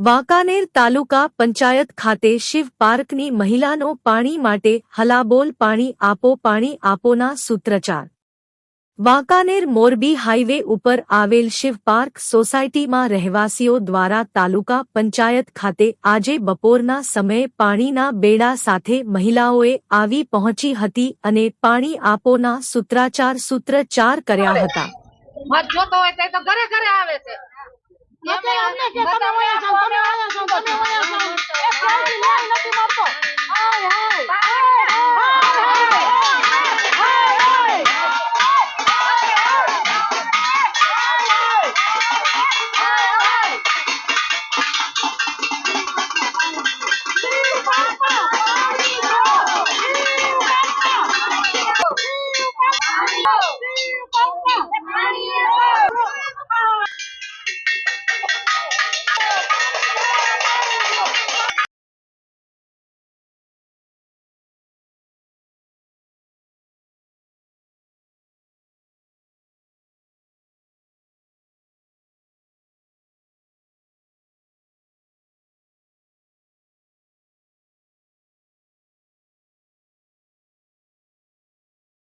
વાંકાનેર તાલુકા પંચાયત ખાતે શિવ પાર્કની મહિલાનો પાણી માટે હલાબોલ પાણી આપો પાણી આપોના સૂત્રચાર. વાંકાનેર મોરબી હાઈવે ઉપર આવેલ શિવ પાર્ક સોસાયટીમાં રહેવાસીઓ દ્વારા તાલુકા પંચાયત ખાતે આજે બપોરના સમયે પાણીના બેડા સાથે મહિલાઓએ આવી પહોંચી હતી અને પાણી આપોના સૂત્રાચાર સૂત્રચાર કર્યા હતા. ઘરે ઘરે આવે છે.